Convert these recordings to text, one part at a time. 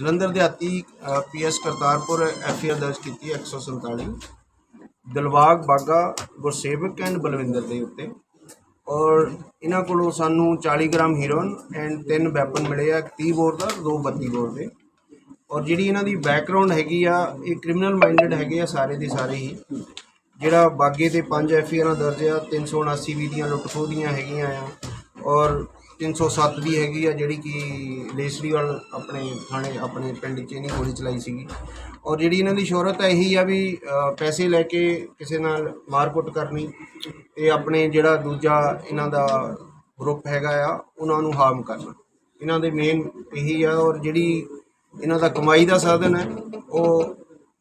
ਜਲੰਧਰ ਦਿਹਾਤੀ PS Kartarpur FIR ਦਰਜ ਕੀਤੀ ਹੈ 147 ਦਿਲਬਾਗ ਬਾਗਾ ਗੁਰਸੇਵਕ ਐਂਡ ਬਲਵਿੰਦਰ ਦੇ ਉੱਤੇ। ਔਰ ਇਹਨਾਂ ਕੋਲੋਂ ਸਾਨੂੰ 40 ਗ੍ਰਾਮ ਹੀਰੋਇਨ ਐਂਡ ਤਿੰਨ ਵੈਪਨ ਮਿਲੇ ਆ, ਇੱਕ 30 ਬੋਰ ਦਾ, ਦੋ 32 ਬੋਰ ਦੇ। ਔਰ ਜਿਹੜੀ ਇਹਨਾਂ ਦੀ ਬੈਕਗ੍ਰਾਉਂਡ ਹੈਗੀ ਆ, ਇਹ ਕ੍ਰਿਮੀਨਲ ਮਾਈਂਡਡ ਹੈਗੇ ਆ ਸਾਰੇ ਦੇ ਸਾਰੇ ਹੀ। ਜਿਹੜਾ ਬਾਗੇ ਤੇ ਪੰਜ ਐਫਆਈਆਰਾਂ ਦਰਜ ਆ 379 ਵੀ ਦੀਆਂ ਲੁੱਟ ਖੋਹ ਦੀਆਂ ਹੈਗੀਆਂ ਆ। ਔਰ 307 ਵੀ ਹੈਗੀ ਆ ਜਿਹੜੀ ਕਿ ਲੇਸਰੀਵਾਲ ਆਪਣੇ ਥਾਣੇ, ਆਪਣੇ ਪਿੰਡ 'ਚ ਇਹਨੇ ਗੋਲੀ ਚਲਾਈ ਸੀਗੀ। ਔਰ ਜਿਹੜੀ ਇਹਨਾਂ ਦੀ ਸ਼ੋਹਰਤ ਹੈ ਇਹੀ ਆ ਵੀ ਪੈਸੇ ਲੈ ਕੇ ਕਿਸੇ ਨਾਲ ਮਾਰਕੁੱਟ ਕਰਨੀ ਤੇ ਆਪਣੇ ਜਿਹੜਾ ਦੂਜਾ ਇਹਨਾਂ ਦਾ ਗਰੁੱਪ ਹੈਗਾ ਆ, ਉਹਨਾਂ ਨੂੰ ਹਾਰਮ ਕਰਨਾ। ਇਹਨਾਂ ਦੇ ਮੇਨ ਇਹੀ ਆ ਔਰ ਜਿਹੜੀ ਇਹਨਾਂ ਦਾ ਕਮਾਈ ਦਾ ਸਾਧਨ ਹੈ, ਉਹ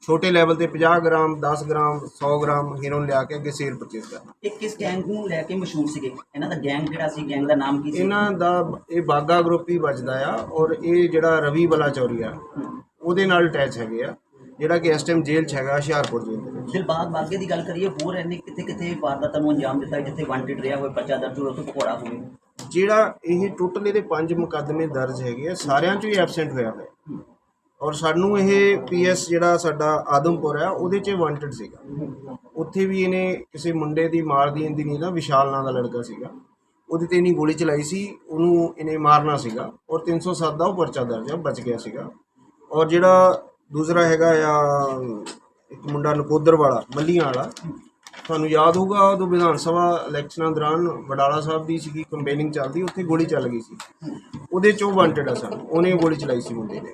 ਛੋਟੇ ਲੈਵਲ ਤੇ 50 ਗ੍ਰਾਮ 10 ਗ੍ਰਾਮ 100 ਗ੍ਰਾਮ ਹੀਰੋਨ ਲਿਆ ਕੇ ਅੱਗੇ ਸੇਲ ਪਰਚੇਸ ਕਰਨਾ। ਇਹ ਕਿਸ ਗੈਂਗ ਨੂੰ ਲੈ ਕੇ ਮਸ਼ਹੂਰ ਸੀਗੇ? ਇਹਨਾਂ ਦਾ ਗੈਂਗ ਕਿਹੜਾ ਸੀ ਗੈਂਗ ਦਾ ਨਾਮ ਕੀ ਸੀ? ਇਹਨਾਂ ਦਾ ਇਹ ਬਾਗਾ ਗਰੁੱਪ ਹੀ ਵੱਜਦਾ ਆ ਔਰ ਇਹ ਜਿਹੜਾ ਰਵੀ ਬਲਾਚੌਰੀ ਆ ਉਹਦੇ ਨਾਲ ਅਟੈਚ ਹੈਗੇ ਆ ਜਿਹੜਾ ਕਿ ਇਸ ਟਾਈਮ ਜੇਲ੍ਹ 'ਚ ਹੈਗਾ ਹੁਸ਼ਿਆਰਪੁਰ ਜੇਲ੍ਹ ਦੇ ਵਿੱਚ। ਦਿਲਬਾਗ ਬਾਗੇ ਦੀ ਗੱਲ ਕਰੀਏ ਹੋਰ ਇਹਨੇ ਕਿੱਥੇ ਕਿੱਥੇ ਵਾਰਦਾਤਾਂ ਨੂੰ ਅੰਜਾਮ ਦਿੱਤਾ ਜਿੱਥੇ ਵਾਂਟਡ ਰਿਹਾ ਹੋਵੇ ਪਰਚਾ ਦਰਜ ਹੋਵੇ ਉੱਥੇ ਪਕੌੜਾ ਹੋਵੇ? ਜਿਹੜਾ ਇਹ ਟੋਟਲ ਇਹਦੇ ਪੰਜ ਮੁਕੱਦਮੇ ਦਰਜ ਹੈਗੇ ਆ ਸਾਰਿਆਂ 'ਚ ਹੀ ਐਬਸੈਂਟ ਹੋਇਆ ਹੋਇਆ। ਔਰ ਸਾਨੂੰ ਇਹ ਪੀਐਸ ਜਿਹੜਾ ਸਾਡਾ ਆਦਮਪੁਰ ਆ ਉਹਦੇ 'ਚ ਵਾਂਟਡ ਸੀਗਾ। ਉੱਥੇ ਵੀ ਇਹਨੇ ਕਿਸੇ ਮੁੰਡੇ ਦੀ ਮਾਰ ਦੀ ਇੰਦੀ ਨਹੀਂ ਨਾ ਵਿਸ਼ਾਲ ਨਾਂ ਦਾ ਲੜਕਾ ਸੀਗਾ। ਉਹਦੇ ਤੇ ਇਹਨੇ ਗੋਲੀ ਚਲਾਈ ਸੀ, ਉਹਨੂੰ ਇਹਨੇ ਮਾਰਨਾ ਸੀਗਾ ਔਰ 307 ਦਾ ਉਹ ਪਰਚਾ ਦਰਜ ਆ ਬਚ ਗਿਆ ਸੀਗਾ। ਔਰ ਜਿਹੜਾ ਦੂਸਰਾ ਹੈਗਾ ਆ, ਇੱਕ ਮੁੰਡਾ ਨਕੋਦਰ ਵਾਲਾ, ਮੱਲੀਆਂ ਵਾਲਾ, ਤੁਹਾਨੂੰ ਯਾਦ ਹੋਊਗਾ ਉਦੋਂ ਵਿਧਾਨ ਸਭਾ ਇਲੈਕਸ਼ਨਾਂ ਦੌਰਾਨ ਵਡਾਲਾ ਸਾਹਿਬ ਦੀ ਸੀਗੀ ਕੰਪੇਨਿੰਗ ਚੱਲਦੀ, ਉੱਥੇ ਗੋਲੀ ਚੱਲ ਗਈ ਸੀ। ਉਹਦੇ ਚੋਂ ਵਾਂਟਡ ਆ ਸਾਨੂੰ, ਉਹਨੇ ਗੋਲੀ ਚਲਾਈ ਸੀ ਮੁੰਡੇ ਨੇ।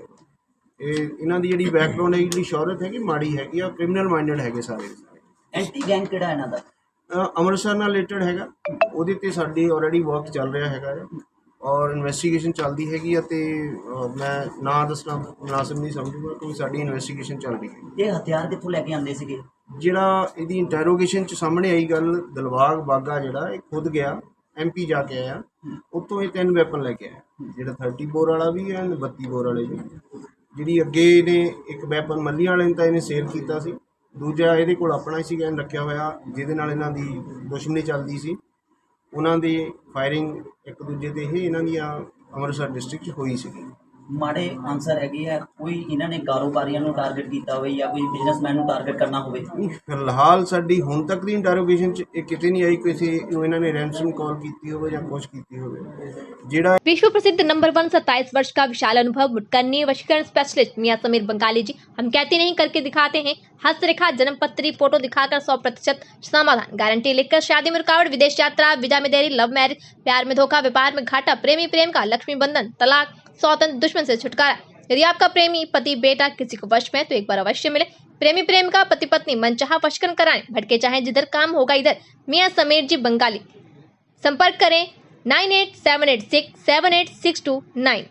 ਇਹ ਇਹਨਾਂ ਦੀ ਜਿਹੜੀ ਬੈਕਗ੍ਰਾਉਂਡ ਹੈ ਜਿਹੜੀ ਸ਼ੌਹਰਤ ਹੈਗੀ ਮਾੜੀ ਹੈਗੀ ਆ ਕ੍ਰਿਮੀਨਲ ਮਾਈਂਡਡ ਹੈਗੇ ਸਾਰੇ। ਐਂਟੀ ਗੈਂਗ ਕਿਹੜਾ ਇਹਨਾਂ ਦਾ? ਅ, ਅੰਮ੍ਰਿਤਸਰ ਨਾਲ ਰਿਲੇਟਡ ਹੈਗਾ। ਉਹਦੇ ਤੇ ਸਾਡੀ ਆਲਰੇਡੀ ਵਰਕ ਚੱਲ ਰਿਹਾ ਹੈਗਾ ਆ ਔਰ ਇਨਵੈਸਟੀਗੇਸ਼ਨ ਚੱਲਦੀ ਹੈਗੀ ਆ ਤੇ ਅ, ਮੈਂ ਨਾਂ ਦੱਸਣਾ ਮੁਨਾਸਬ ਨਹੀਂ ਸਮਝੂਗਾ ਕਿਉਂਕਿ ਸਾਡੀ ਇਨਵੈਸਟੀਗੇਸ਼ਨ ਚੱਲ ਰਹੀ ਹੈ। ਇਹ ਹਥਿਆਰ ਕਿੱਥੋਂ ਲੈ ਕੇ ਆਉਂਦੇ ਸੀਗੇ? ਜਿਹੜਾ ਇਹਦੀ ਇੰਟਰੋਗੇਸ਼ਨ ਚ ਸਾਹਮਣੇ ਆਈ ਗੱਲ ਦਿਲਬਾਗ ਬਾਗਾ ਜਿਹੜਾ ਇਹ ਖੁਦ ਗਿਆ ਐਮਪੀ ਜਾ ਕੇ ਆਇਆ। ਉੱਥੋਂ ਇਹ ਤਿੰਨ ਵੈਪਨ ਲੈ ਕੇ ਆਇਆ। ਜਿਹੜਾ 30 ਬੋਰ ਵਾਲਾ ਵੀ ਹੈ ਤੇ 32 ਬੋਰ ਵਾਲੇ ਵੀ। ਜਿਹੜੀ ਅੱਗੇ ਇਹਨੇ ਇੱਕ ਵੈਪਨ ਮੱਲੀ ਵਾਲੇ ਨੇ ਤਾਂ ਇਹਨੇ ਸੇਲ ਕੀਤਾ ਸੀ। ਦੂਜਾ ਇਹਦੇ ਕੋਲ ਆਪਣਾ ਹੀ ਸੀਗਾ, ਇਹਨੇ ਰੱਖਿਆ ਹੋਇਆ, ਜਿਹਦੇ ਨਾਲ ਇਹਨਾਂ ਦੀ ਦੁਸ਼ਮਣੀ ਚੱਲਦੀ ਸੀ। ਉਹਨਾਂ ਦੀ ਫਾਇਰਿੰਗ ਇੱਕ ਦੂਜੇ ਤੇ ਹੀ ਇਹਨਾਂ ਦੀਆਂ ਅੰਮ੍ਰਿਤਸਰ ਡਿਸਟ੍ਰਿਕਟ 'ਚ ਹੋਈ ਸੀਗੀ। ਮਾੜੇ ਆਨਸਰ ਹੈਗੇ ਆ ਕੋਈ ਇਹਨਾਂ ਨੇ ਕਾਰੋਬਾਰੀਆਂ ਨੂੰ ਟਾਰਗੇਟ ਕੀਤਾ ਹੋਵੇ ਜਾਂ ਕੋਈ ਬਿਜ਼ਨਸਮੈਨ ਨੂੰ ਟਾਰਗੇਟ ਕਰਨਾ ਹੋਵੇ ਨਹੀਂ ਫਿਲਹਾਲ ਸਾਡੀ ਹੁਣ ਤੱਕ ਦੀ ਇੰਟਰੋਗੇਸ਼ਨ ਚ ਇਹ ਕਿਤੇ ਨਹੀਂ ਆਈ ਕਿਸੇ ਨੂੰ ਇਹਨਾਂ ਨੇ ਰੈਂਸਮ ਕਾਲ ਕੀਤੀ ਹੋਵੇ ਜਾਂ ਕੁਝ ਕੀਤੀ ਹੋਵੇ ਜਿਹੜਾ विश्व प्रसिद्ध नंबर वन सत्ताईस वर्ष का विशाल अनुभव मुटकरनी वशीकरण स्पेशलिस्ट मियां समीर बंगाली जी हम कहते नहीं करके दिखाते हैं हस्तरेखा जन्म पत्री फ़ोटो दिखाकर सौ प्रतिशत समाधान। गारंटी लिखकर शादी में रुकावट, विदेश यात्रा, वीज़ा में देरी, लव मैरिज, प्यार में धोखा, व्यापार में घाटा, प्रेमी प्रेम का लक्ष्मी बंधन, तलाक स्वतंत्र दुश्मन से छुटकारा। यदि आपका प्रेमी, पति, बेटा किसी को वश में तो एक बार अवश्य मिले। प्रेमी प्रेम का, पति पत्नी, मनचाहा वशकरण कराएँ। भटके चाहे जिधर काम होगा इधर। मियाँ समीर जी, बंगाली। संपर्क करें nine eight seven eight six, seven eight six two nine.